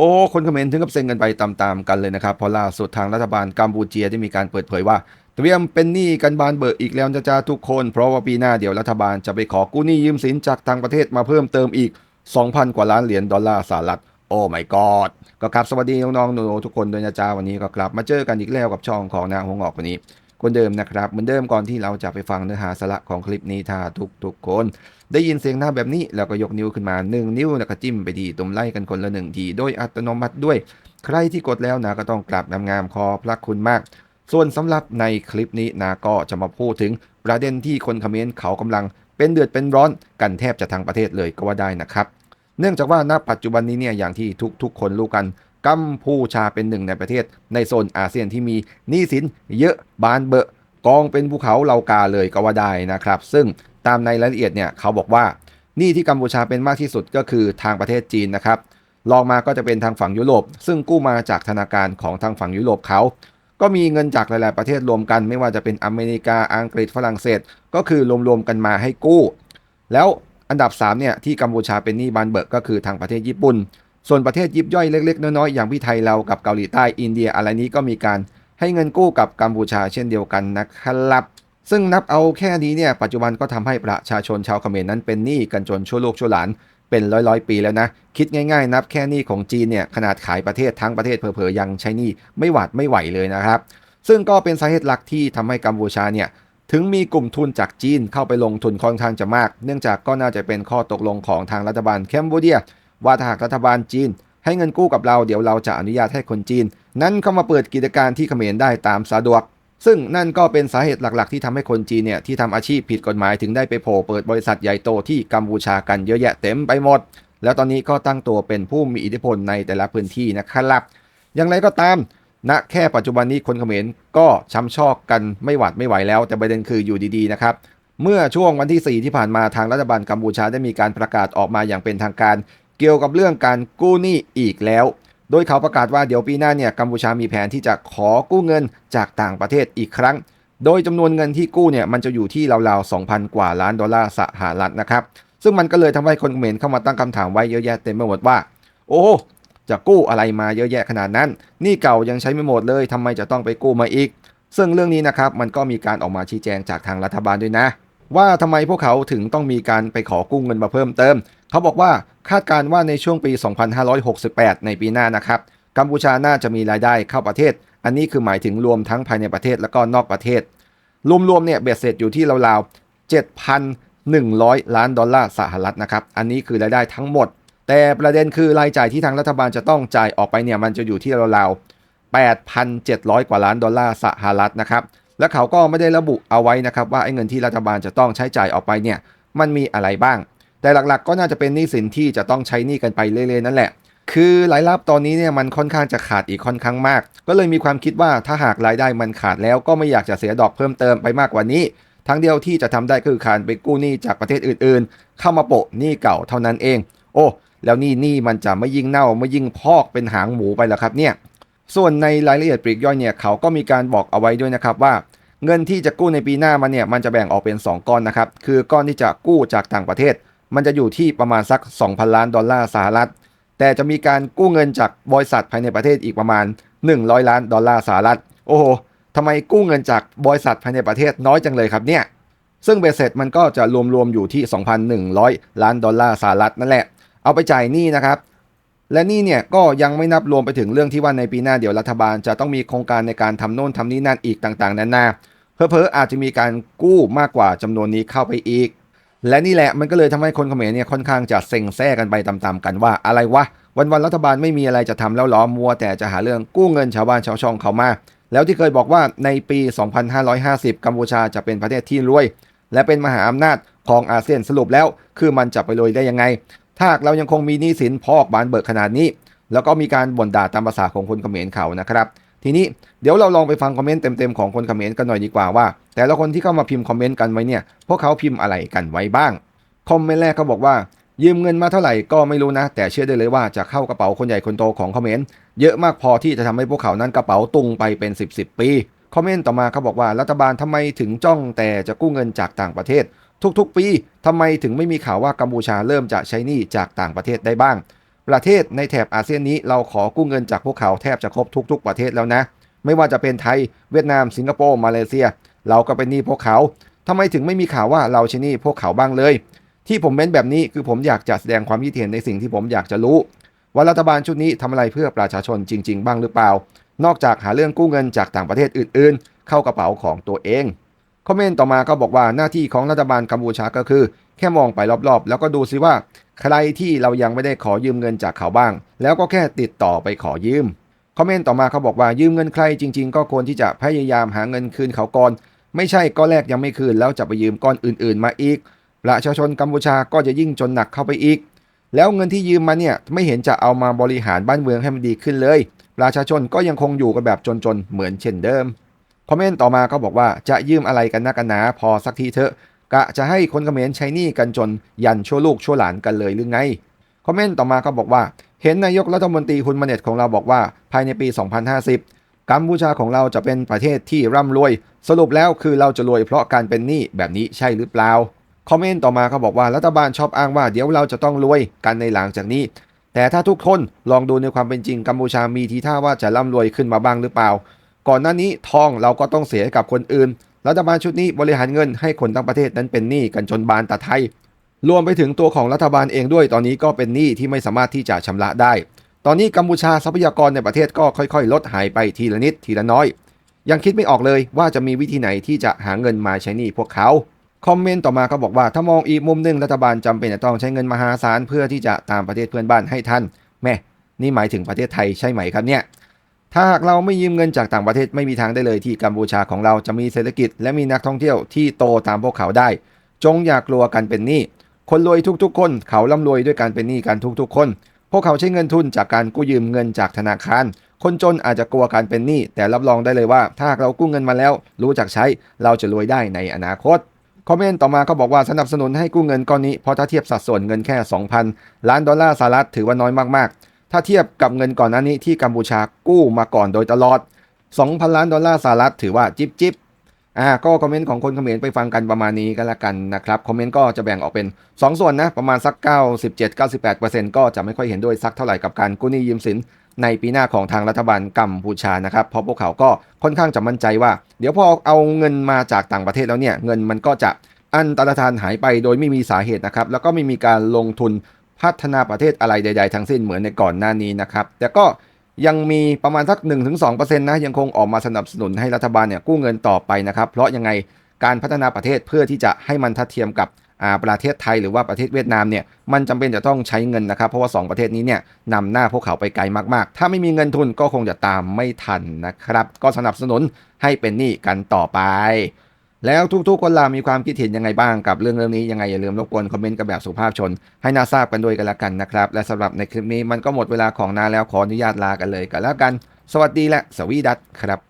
โอ้คนคอมเขมรถึงกับเซ็งกันไปตามๆกันเลยนะครับพราะล่าสุดทางรัฐบาลกัมพูเชียได้มีการเปิดเผยว่าเตรียมเป็นหนี้กันบานเบิกอีกแล้วนะจ๊ะทุกคน เพราะว่าปีหน้าเดี๋ยวรัฐบาลจะไปขอกู้หนี้ยืมสินจากทางประเทศมาเพิ่มเติมอีก 2,000 กว่าล้านเหรียญดอลลาร์สหรัฐโอ้ my god ก็ครับสวัสดีน้องๆหนูๆทุกคนด้วยนะจ๊ะวันนี้ก็กลับมาเจอกันอีกแล้วกับช่องของนางหงออกวันนี้ คนเดิมนะครับเหมือนเดิมก่อนที่เราจะไปฟังเนื้อหาสาระของคลิปนี้ถ้าทุกทุกๆคน ได้ยินเสียงหน้าแบบนี้แล้วก็ยกนิ้วขึ้นมา 1 นิ้วแล้วก็จิ้มไปที่ตุ่มไล่กันคนละหนึ่งทีโดยอัตโนมัติด้วย ใครที่กดแล้วนะก็ต้องกลับงามๆขอพระคุณมาก ส่วนสำหรับในคลิปนี้นะก็จะมาพูดถึงประเด็นที่คนคอมเขมรเขากำลังเป็นเดือดเป็นร้อนกันแทบจะทั้งประเทศเลยก็ว่าได้นะครับ เนื่องจากว่าณปัจจุบันนี้เนี่ยอย่างที่ทุกๆคนรู้กัน กัมพูชาเป็นหนึ่งในประเทศ ในโซนอาเซียนที่มีหนี้สินเยอะบานเบอะกองเป็นภูเขาเหล่ากาเลยก็ว่าได้นะครับ ซึ่งตามในรายละเอียดเนี่ยเขาบอกว่าหนี้ที่กัมพูชาเป็นมากที่สุดก็คือทางประเทศจีนนะครับรองมาก็จะเป็นทางฝั่งยุโรป ซึ่งกู้มาจากธนาคารของทางฝั่งยุโรปเขา ก็มีเงินจากหลาย ๆ ประเทศรวมกัน ไม่ว่าจะเป็นอเมริกาอังกฤษฝรั่งเศส ก็คือรวม ๆ กันมาให้กู้ แล้วอันดับ3เนี่ยที่กัมพูชาเป็นหนี้บานเบิกก็คือทางประเทศญี่ปุ่น ส่วนประเทศยิบย่อยเล็กๆ น้อยๆ อย่างพี่ไทยเรากับเกาหลีใต้อินเดียอะไรนี้ก็มีการให้เงินกู้กับกัมพูชาเช่นเดียวกันนะครับ ซึ่งนับเอาแค่นี้เนี่ยปัจจุบันก็ทำให้ประชาชนชาวเขมรนั้นเป็นหนี้กันจนชั่วลูกชั่วหลานเป็นร้อยร้อยๆปีแล้วนะ คิดง่ายๆ นับแค่หนี้ของจีนเนี่ยขนาดขายประเทศทั้งประเทศเผลอๆยังใช้หนี้ไม่หวาดไม่ไหวเลยนะครับ ซึ่งก็เป็นสาเหตุหลักที่ทำให้กัมพูชาเนี่ยถึงมีกลุ่มทุนจากจีนเข้าไปลงทุนค่อนข้างจะมาก เนื่องจากก็น่าจะเป็นข้อตกลงของทางรัฐบาลแคมโบเดีย ว่าถ้าหากรัฐบาลจีน ให้เงินกู้กับเราเดี๋ยวเราจะอนุญาตให้คนจีน นั้นเข้ามาเปิดกิจการที่เขมรได้ตามสะดวก ซึ่งนั่นก็เป็นสาเหตุหลักๆ ที่ทำให้คนจีนเนี่ยที่ทำอาชีพผิดกฎหมายถึงได้ไปโผล่เปิดบริษัทใหญ่โตที่กัมพูชากันเยอะแยะเต็มไปหมด แล้วตอนนี้ก็ตั้งตัวเป็นผู้มีอิทธิพลในแต่ละพื้นที่นะครับ อย่างไรก็ตามณแค่ปัจจุบันนี้คนเขมรก็ช้ำชอกกันไม่หวัดไม่ไหวแล้ว แต่ประเด็นคืออยู่ดีๆนะครับเมื่อช่วงวันที่ 4 ที่ผ่านมาทางรัฐบาลกัมพูชาได้มีการประกาศออกมาอย่างเป็นทางการ เกี่ยวกับเรื่องการกู้หนี้อีกแล้ว โดยเขาประกาศว่าเดี๋ยวปีหน้าเนี่ยกัมพูชามีแผนที่จะขอกู้เงินจากต่างประเทศอีกครั้ง โดยจำนวนเงินที่กู้เนี่ยมันจะอยู่ที่ราวๆ 2,000 กว่าล้านดอลลาร์สหรัฐนะครับ ซึ่งมันก็เลยทำให้คนเขมรเข้ามาตั้งคำถามไว้เยอะแยะเต็มไปหมดว่า โอ้จะกู้อะไรมาเยอะแยะขนาดนั้น นี่เก่ายังใช้ไม่หมดเลยทำไมจะต้องไปกู้มาอีก ซึ่งเรื่องนี้นะครับมันก็มีการออกมาชี้แจงจากทางรัฐบาลด้วยนะ ว่าทำไมพวกเขาถึงต้องมีการไปขอกู้เงินมาเพิ่มเติม เขาบอกว่า คาดการณ์ว่าในช่วงปี 2568 ในปีหน้านะครับกัมพูชาน่าจะมีรายได้เข้าประเทศ อันนี้คือหมายถึงรวมทั้งภายในประเทศแล้วก็นอกประเทศ รวมๆเนี่ยเบ็ดเสร็จอยู่ที่ราวๆ7,100 ล้านดอลลาร์สหรัฐนะครับ อันนี้คือรายได้ทั้งหมด แต่ประเด็นคือรายจ่ายที่ทางรัฐบาลจะต้องจ่ายออกไปเนี่ยมันจะอยู่ที่ราวๆ8,700 กว่าล้านดอลลาร์สหรัฐนะครับ และเขาก็ไม่ได้ระบุเอาไว้นะครับว่าไอ้เงินที่รัฐบาลจะต้องใช้จ่ายออกไปเนี่ยมันมีอะไรบ้าง แต่หลักๆ ก็น่าจะเป็นหนี้สินที่จะต้องใช้หนี้กันไปเรื่อยๆนั่นแหละ คือรายรับตอนนี้เนี่ยมันค่อนข้างจะขาดอีกค่อนข้างมาก ก็เลยมีความคิดว่าถ้าหากรายได้มันขาดแล้วก็ไม่อยากจะเสียดอกเพิ่มเติมไปมากกว่านี้ทางเดียวที่จะทำได้คือการไปกู้หนี้จากประเทศอื่นๆ เข้ามาโปะหนี้เก่าเท่านั้นเอง โอ้ แล้วหนี่นี่มันจะไม่ยิ่งเน่าไม่ยิ่งพอกเป็นหางหมูไปแล้วครับเนี่ย ส่วนในรายละเอียดปลีกย่อยเนี่ยเขาก็มีการบอกเอาไว้ด้วยนะครับว่า เงินที่จะกู้ในปีหน้ามันเนี่ยมันจะแบ่งออกเป็น 2 ก้อนนะครับ คือก้อนที่จะกู้จากต่างประเทศ มันจะอยู่ที่ประมาณสัก 2,000 ล้านดอลลาร์สหรัฐ แต่จะมีการกู้เงินจากบริษัทภายในประเทศอีกประมาณ 100 ล้านดอลลาร์สหรัฐ โอ้โหทำไมกู้เงินจากบริษัทภายในประเทศน้อยจังเลยครับเนี่ย ซึ่งเบสเสร็จมันก็จะรวมๆอยู่ที่ 2,100 ล้านดอลลาร์สหรัฐนั่นแหละ เอาไปจ่ายหนี้นะครับ และนี่เนี่ยก็ยังไม่นับรวมไปถึงเรื่องที่ว่าในปีหน้าเดี๋ยวรัฐบาลจะต้องมีโครงการในการทำโน่นทำนี่นั่นอีกต่างๆนานาเพอเพอๆอาจจะมีการกู้มากกว่าจำนวนนี้เข้าไปอีก และนี่แหละมันก็เลยทำให้คนเขมรเนี่ยค่อนข้างจะเซ็งแซ่กันไปตามๆกันว่าอะไรวะวันๆรัฐบาลไม่มีอะไรจะทำแล้วหรอมัว แต่จะหาเรื่องกู้เงินชาวบ้านชาวช่องเขามา แล้วที่เคยบอกว่าในปี 2550 กัมพูชาจะเป็นประเทศที่รวย และเป็นมหาอำนาจของอาเซียนสรุปแล้ว คือมันจะไปรวยได้ยังไง ถ้าเรายังคงมีหนี้สินพอกบานเบิกขนาดนี้ แล้วก็มีการบ่นด่าตามภาษาของคนเขมรเขานะครับ ทีนี้เดี๋ยวเราลองไปฟังคอมเมนต์เต็มๆของคนคอมเขมรกันหน่อยดีกว่าว่า แต่ละคนที่เข้ามาพิมพ์คอมเมนต์กันไว้เนี่ยพวกเขาพิมพ์อะไรกันไว้บ้างคอมเมนต์แรกเขาบอกว่า ยืมเงินมาเท่าไหร่ก็ไม่รู้นะ แต่เชื่อได้เลยว่าจะเข้ากระเป๋าคนใหญ่คนโตของคอมเขมรเยอะมากพอที่จะทำให้พวกเขานั้นกระเป๋าตุงไปเป็น 10 10ปีคอมเมนต์ต่อมาเขาบอกว่ารัฐบาลทำไมถึงจ้องแต่จะกู้เงินจากต่างประเทศ ทุกๆ ปีทำไมถึงไม่มีข่าวว่ากัมพูชาเริ่มจะใช้หนี้จากต่างประเทศได้บ้าง ประเทศในแถบอาเซียนนี้เราขอกู้เงินจากพวกเขาแทบจะครบทุก ๆ ประเทศแล้วนะ ไม่ว่าจะเป็นไทยเวียดนาม สิงคโปร์มาเลเซีย เราก็เป็นหนี้พวกเขาทำไมถึงไม่มีข่าวว่าเราใช้หนี้พวกเขาบ้างเลย ที่ผมเม้นแบบนี้คือผมอยากจะแสดงความคิดเห็นในสิ่งที่ผมอยากจะรู้ ว่ารัฐบาลชุดนี้ทำอะไรเพื่อประชาชนจริง ๆ บ้างหรือเปล่า นอกจากหาเรื่องกู้เงินจากต่างประเทศอื่น ๆ เข้ากระเป๋าของตัวเองคอมเมนต์ต่อมาก็บอกว่าหน้าที่ของรัฐบาลกัมพูชาก็คือ แค่มองไปรอบๆ แล้วก็ดูซิว่า ใครที่เรายังไม่ได้ขอยืมเงินจากเขาบ้าง แล้วก็แค่ติดต่อไปขอยืม คอมเมนต์ต่อมาเขาบอกว่ายืมเงินใครจริง ๆ ก็ควรที่จะพยายามหาเงินคืนเขาก่อน ไม่ใช่ก้อนแรกยังไม่คืนแล้วจะไปยืมก้อนอื่น ๆ มาอีก ประชาชนกัมพูชาก็จะยิ่งจนหนักเข้าไปอีก แล้วเงินที่ยืมมาเนี่ยไม่เห็นจะเอามาบริหารบ้านเมืองให้มันดีขึ้นเลย ประชาชนก็ยังคงอยู่กันแบบจนๆเหมือนเช่นเดิม คอมเมนต์ต่อมาเขาบอกว่าจะยืมอะไรกันนักกันหนาพอสักทีเถอะ กะจะให้คนเขมรใช้หนี้กันจนยันชั่วลูกชั่วหลานกันเลยหรือไง คอมเมนต์ต่อมาเขาบอกว่า เห็นนายกรัฐมนตรีคุณมาเน็ตของเราบอกว่าภายในปี 2050 กัมพูชาของเราจะเป็นประเทศที่ร่ำรวย สรุปแล้วคือเราจะรวยเพราะการเป็นหนี้แบบนี้ใช่หรือเปล่า คอมเมนต์ต่อมาเขาบอกว่ารัฐบาลชอบอ้างว่าเดี๋ยวเราจะต้องรวยกันในหลังจากนี้ แต่ถ้าทุกคนลองดูในความเป็นจริงกัมพูชามีทีท่าว่าจะร่ำรวยขึ้นมาบ้างหรือเปล่า ก่อนหน้านี้ทองเราก็ต้องเสียให้กับคนอื่น รัฐบาลชุดนี้บริหารเงินให้คนทั้งประเทศนั้นเป็นหนี้กันจนบานตาไทย รวมไปถึงตัวของรัฐบาลเองด้วยตอนนี้ก็เป็นหนี้ที่ไม่สามารถที่จะชำระได้ ตอนนี้กัมพูชาทรัพยากรในประเทศก็ค่อยๆ ลดหายไปทีละนิดทีละน้อย ยังคิดไม่ออกเลยว่าจะมีวิธีไหนที่จะหาเงินมาใช้หนี้พวกเขาคอมเมนต์ต่อมาเขาบอกว่าถ้ามองอีกมุมหนึ่งรัฐบาลจำเป็นจะต้องใช้เงินมหาศาลเพื่อที่จะตามประเทศเพื่อนบ้านให้ทันแม่นี่หมายถึงประเทศไทยใช่ไหมครับเนี่ย หากเราไม่ยืมเงินจากต่างประเทศไม่มีทางได้เลยที่กัมพูชาของเราจะมีเศรษฐกิจ และมีนักท่องเที่ยวที่โตตามพวกเขาได้ จงอย่ากลัวกันเป็นหนี้คนรวยทุกๆ คน เขาร่ำรวยด้วยการเป็นหนี้กันทุกๆ คน พวกเขาใช้เงินทุนจากการกู้ยืมเงินจากธนาคาร คนจนอาจจะกลัวการเป็นหนี้แต่รับรองได้เลยว่า ถ้าเรากู้เงินมาแล้ว รู้จักใช้เราจะรวยได้ในอนาคตคอมเมนต์ต่อมาเขาบอกว่าสนับสนุนให้กู้เงินก้อนนี้เพราะถ้าเทียบสัดส่วนเงินแค่ 2,000 ล้านดอลลาร์สหรัฐถือว่าน้อยมากๆ ถ้าเทียบกับเงินก่อนหน้านี้ที่กัมพูชากู้มาก่อนโดยตลอด 2,000 ล้านดอลลาร์สหรัฐถือว่าจิบจิบอ่าก็คอมเมนต์ของคนเขมรไปฟังกันประมาณนี้ก็แล้วกันนะครับคอมเมนต์ก็จะแบ่งออกเป็น 2 ส่วนนะประมาณสัก 97-98%ก็จะไม่ค่อยเห็นด้วยสักเท่าไหร่กับการกู้หนี้ยืมสินในปีหน้าของทางรัฐบาลกัมพูชานะครับเพราะพวกเขาก็ค่อนข้างจะมั่นใจว่า เดี๋ยวพอเอาเงินมาจากต่างประเทศแล้วเนี่ยเงินมันก็จะอันตรธานหายไปโดยไม่มีสาเหตุนะครับแล้วก็ไม่มีการลงทุน พัฒนาประเทศอะไรใด ๆ ทั้งสิ้นเหมือนในก่อนหน้านี้นะครับ แต่ก็ยังมีประมาณสัก 1-2%นะยังคงออกมาสนับสนุนให้รัฐบาลเนี่ยกู้เงินต่อไปนะครับ เพราะยังไงการพัฒนาประเทศเพื่อที่จะให้มันทัดเทียมกับอาประเทศไทยหรือว่าประเทศเวียดนามเนี่ยมันจำเป็นจะต้องใช้เงินนะครับ เพราะว่า 2 ประเทศนี้เนี่ยนำหน้าพวกเขาไปไกลมากๆ ถ้าไม่มีเงินทุนก็คงจะตามไม่ทันนะครับ ก็สนับสนุนให้เป็นหนี้กันต่อไป แล้วทุกๆคนล่ะมีความคิดเห็นยังไงบ้างกับเรื่องเรื่องนี้ยังไงอย่าลืมรบกวนคอมเมนต์กันแบบสุภาพชน ให้น่าทราบกันด้วยกันละกันนะครับ และสำหรับในคลิปนี้มันก็หมดเวลาของนาแล้วขออนุญาตลากันเลยกันแล้วกัน สวัสดีและสวีดัตครับ